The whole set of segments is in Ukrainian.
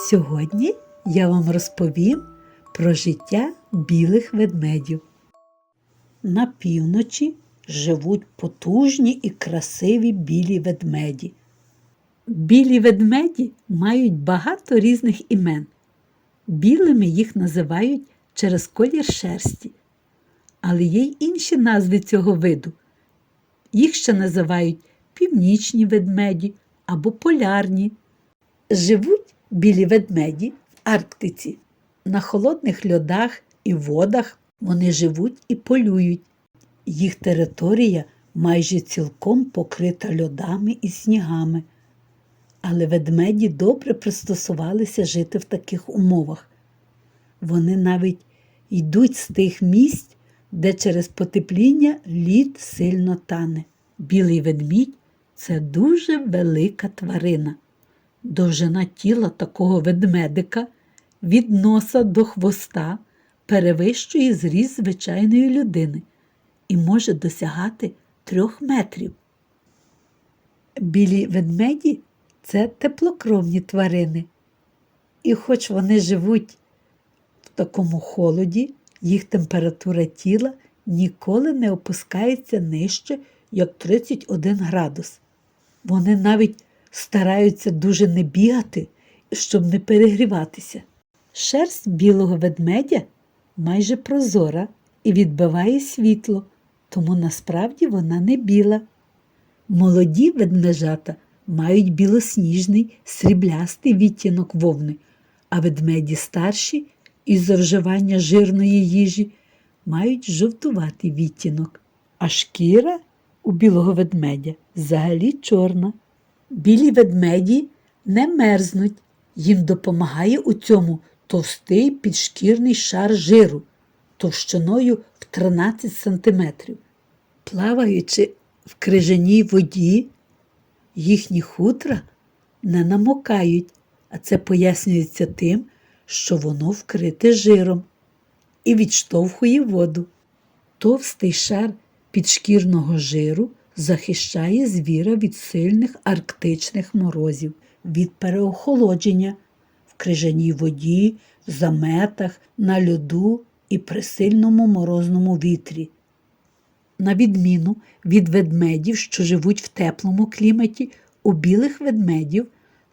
Сьогодні я вам розповім про життя білих ведмедів. На півночі живуть потужні і красиві білі ведмеді. Білі ведмеді мають багато різних імен. Білими їх називають через колір шерсті. Але є й інші назви цього виду. Їх ще називають північні ведмеді або полярні. Живуть білі ведмеді в Арктиці. На холодних льодах і водах вони живуть і полюють. Їх територія майже цілком покрита льодами і снігами. Але ведмеді добре пристосувалися жити в таких умовах. Вони навіть йдуть з тих місць, де через потепління лід сильно тане. Білий ведмідь це дуже велика тварина. Довжина тіла такого ведмедика від носа до хвоста перевищує зріст звичайної людини і може досягати трьох метрів. Білі ведмеді це теплокровні тварини. І хоч вони живуть в такому холоді, їх температура тіла ніколи не опускається нижче, як 31 градус. Вони навіть стараються дуже не бігати, щоб не перегріватися. Шерсть білого ведмедя майже прозора і відбиває світло, тому насправді вона не біла. Молоді ведмежата мають білосніжний сріблястий відтінок вовни, а ведмеді старші із-за вживання жирної їжі мають жовтуватий відтінок, а шкіра у білого ведмедя взагалі чорна. Білі ведмеді не мерзнуть, їм допомагає у цьому товстий підшкірний шар жиру товщиною в 13 см. Плаваючи в крижаній воді, їхні хутра не намокають, а це пояснюється тим, що воно вкрите жиром і відштовхує воду. Товстий шар підшкірного жиру захищає звіра від сильних арктичних морозів, від переохолодження в крижаній воді, заметах, на льоду і при сильному морозному вітрі. На відміну від ведмедів, що живуть в теплому кліматі, у білих ведмедів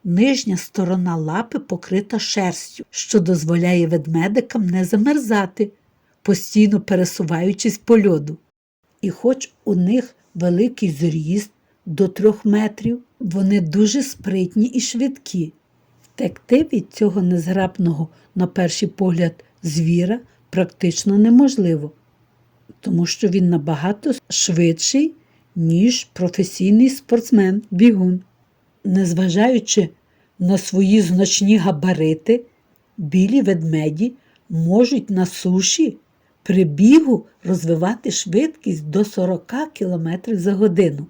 нижня сторона лапи покрита шерстю, що дозволяє ведмедикам не замерзати, постійно пересуваючись по льоду. І хоч у них великий зріст до трьох метрів, вони дуже спритні і швидкі. Втекти від цього незграбного, на перший погляд, звіра практично неможливо, тому що він набагато швидший, ніж професійний спортсмен бігун. Незважаючи на свої значні габарити, білі ведмеді можуть на суші при бігу розвивати швидкість до 40 км за годину.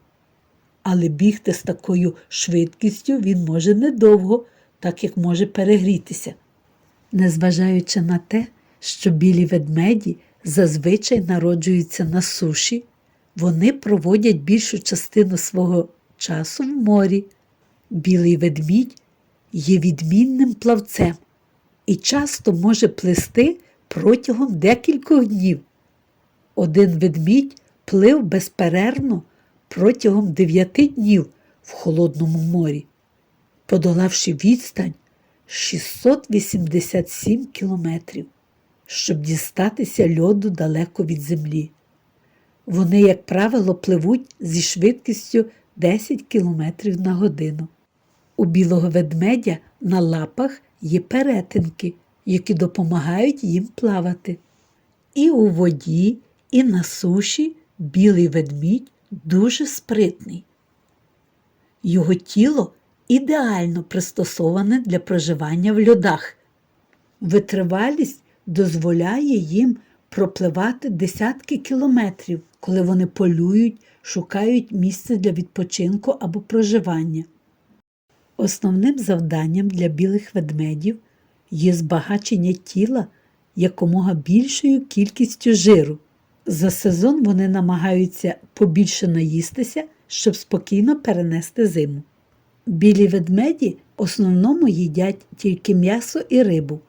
Але бігти з такою швидкістю він може недовго, так як може перегрітися. Незважаючи на те, що білі ведмеді зазвичай народжуються на суші, вони проводять більшу частину свого часу в морі. Білий ведмідь є відмінним плавцем і часто може плисти протягом декількох днів. Один ведмідь плив безперервно протягом дев'яти днів в холодному морі, подолавши відстань 687 кілометрів, щоб дістатися льоду далеко від землі. Вони, як правило, пливуть зі швидкістю 10 км на годину. У білого ведмедя на лапах є перетинки, які допомагають їм плавати. І у воді, і на суші білий ведмідь дуже спритний. Його тіло ідеально пристосоване для проживання в льодах. Витривалість дозволяє їм пропливати десятки кілометрів, коли вони полюють, шукають місце для відпочинку або проживання. Основним завданням для білих ведмедів є збагачення тіла якомога більшою кількістю жиру. За сезон вони намагаються побільше наїстися, щоб спокійно перенести зиму. Білі ведмеді в основному їдять тільки м'ясо і рибу.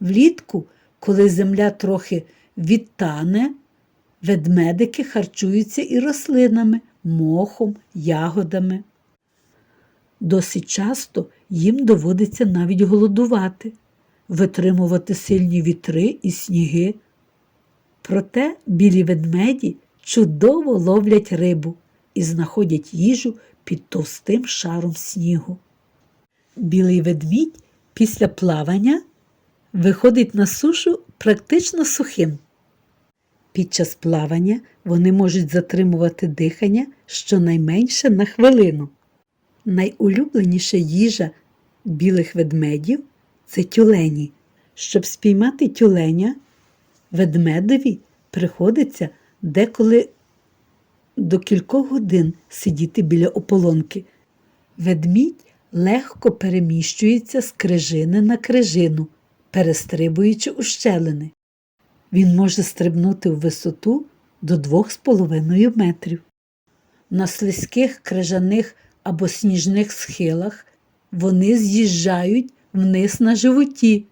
Влітку, коли земля трохи відтане, ведмедики харчуються і рослинами, мохом, ягодами. Досить часто їм доводиться навіть голодувати, витримувати сильні вітри і сніги. Проте білі ведмеді чудово ловлять рибу і знаходять їжу під товстим шаром снігу. Білий ведмідь після плавання виходить на сушу практично сухим. Під час плавання вони можуть затримувати дихання щонайменше на хвилину. Найулюбленіша їжа білих ведмедів це тюлені. Щоб спіймати тюленя, ведмедові приходиться деколи до кількох годин сидіти біля ополонки. Ведмідь легко переміщується з крижини на крижину, перестрибуючи ущелини. Він може стрибнути в висоту до 2,5 метрів. На слизьких крижаних або сніжних схилах вони з'їжджають вниз на животі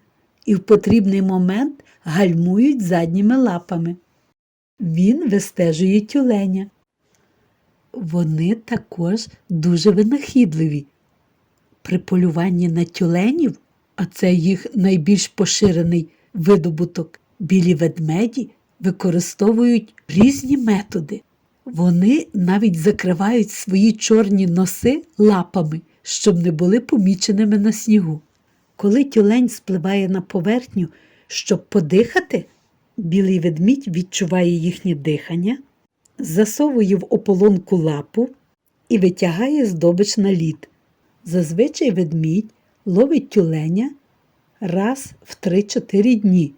і в потрібний момент гальмують задніми лапами. Він вистежує тюленя. Вони також дуже винахідливі. При полюванні на тюленів, а це їх найбільш поширений видобуток, білі ведмеді використовують різні методи. Вони навіть закривають свої чорні носи лапами, щоб не були поміченими на снігу. Коли тюлень спливає на поверхню, щоб подихати, білий ведмідь відчуває їхнє дихання, засовує в ополонку лапу і витягає здобич на лід. Зазвичай ведмідь ловить тюленя раз в 3-4 дні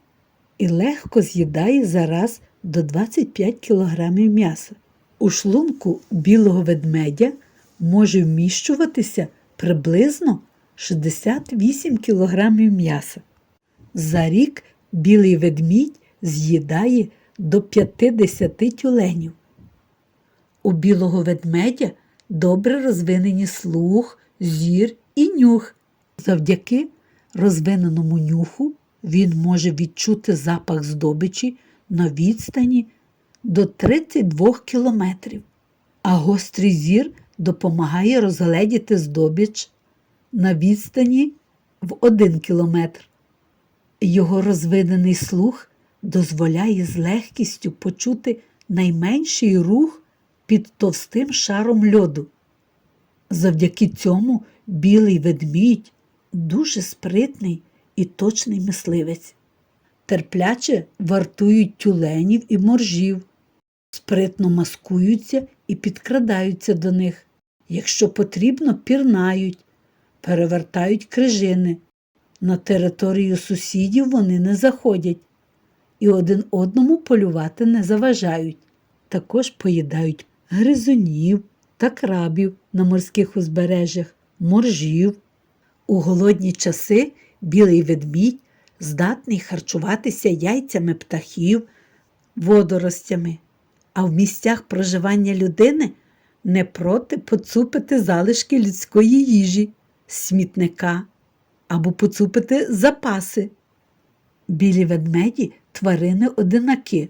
і легко з'їдає зараз до 25 кг м'яса. У шлунку білого ведмедя може вміщуватися приблизно 68 кг м'яса. За рік білий ведмідь з'їдає до 50 тюленів. У білого ведмедя добре розвинені слух, зір і нюх. Завдяки розвиненому нюху він може відчути запах здобичі на відстані до 32 кілометрів, а гострий зір допомагає розгледіти здобич на відстані в 1 кілометр. Його розвинений слух дозволяє з легкістю почути найменший рух під товстим шаром льоду. Завдяки цьому білий ведмідь дуже спритний і точний мисливець. Терпляче вартують тюленів і моржів, спритно маскуються і підкрадаються до них. Якщо потрібно, пірнають, перевертають крижини. На територію сусідів вони не заходять і один одному полювати не заважають. Також поїдають гризунів та крабів на морських узбережжях, моржів. У голодні часи білий ведмідь здатний харчуватися яйцями птахів, водоростями, а в місцях проживання людини не проти поцупити залишки людської їжі, смітника або поцупити запаси. Білі ведмеді тварини одинаки.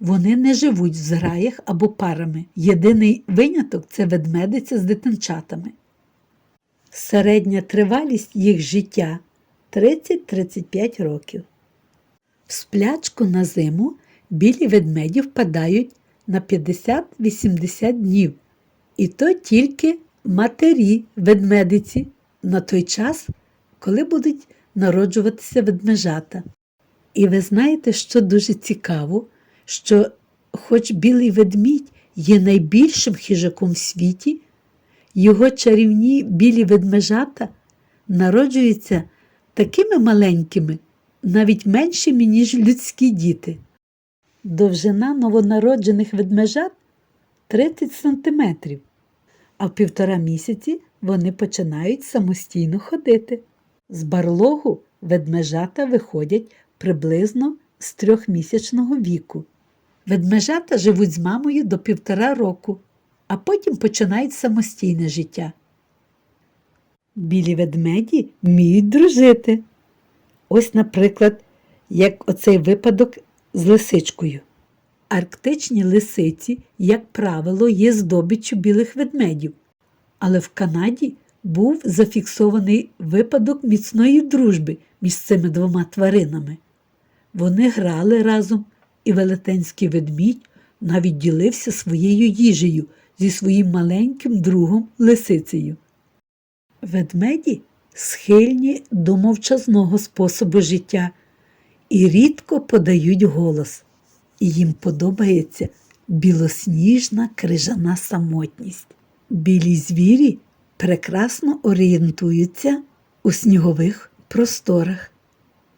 Вони не живуть в зграях або парами. Єдиний виняток це ведмедиця з дитинчатами. Середня тривалість їх життя 30-35 років. В сплячку на зиму білі ведмеді впадають на 50-80 днів. І то тільки матері ведмедиці на той час, коли будуть народжуватися ведмежата. І ви знаєте, що дуже цікаво, що хоч білий ведмідь є найбільшим хижаком в світі, його чарівні білі ведмежата народжуються такими маленькими, навіть меншими, ніж людські діти. Довжина новонароджених ведмежат 30 см, а в півтора місяці вони починають самостійно ходити. З барлогу ведмежата виходять приблизно з трьохмісячного віку. Ведмежата живуть з мамою до півтора року, а потім починають самостійне життя. Білі ведмеді вміють дружити. Ось, наприклад, як оцей випадок з лисичкою. Арктичні лисиці, як правило, є здобиччю білих ведмедів, але в Канаді був зафіксований випадок міцної дружби між цими двома тваринами. Вони грали разом, і велетенський ведмідь навіть ділився своєю їжею зі своїм маленьким другом лисицею. Ведмеді схильні до мовчазного способу життя і рідко подають голос. І їм подобається білосніжна крижана самотність. Білі звірі прекрасно орієнтуються у снігових просторах,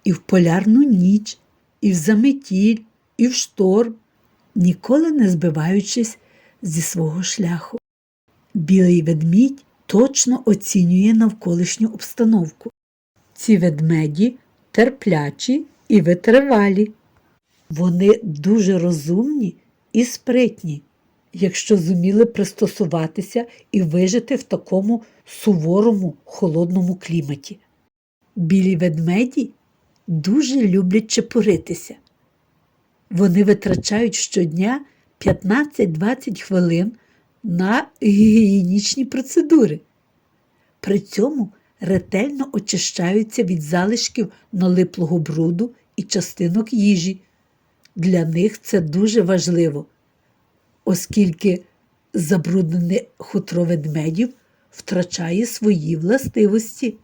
і в полярну ніч, і в заметіль, і в шторм, ніколи не збиваючись зі свого шляху. Білий ведмідь точно оцінює навколишню обстановку. Ці ведмеді терплячі і витривалі. Вони дуже розумні і спритні, якщо зуміли пристосуватися і вижити в такому суворому холодному кліматі. Білі ведмеді дуже люблять чепуритися. Вони витрачають щодня 15-20 хвилин на гігієнічні процедури. При цьому ретельно очищаються від залишків налиплого бруду і частинок їжі. Для них це дуже важливо, оскільки забруднене хутро ведмедів втрачає свої властивості,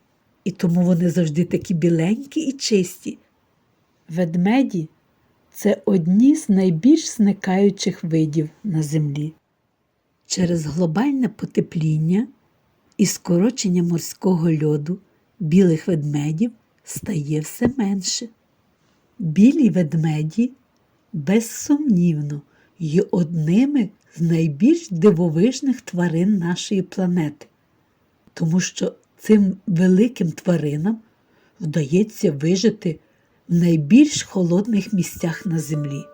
і тому вони завжди такі біленькі і чисті. Ведмеді це одні з найбільш зникаючих видів на землі. Через глобальне потепління і скорочення морського льоду білих ведмедів стає все менше. Білі ведмеді безсумнівно є одними з найбільш дивовижних тварин нашої планети, тому що цим великим тваринам вдається вижити в найбільш холодних місцях на землі.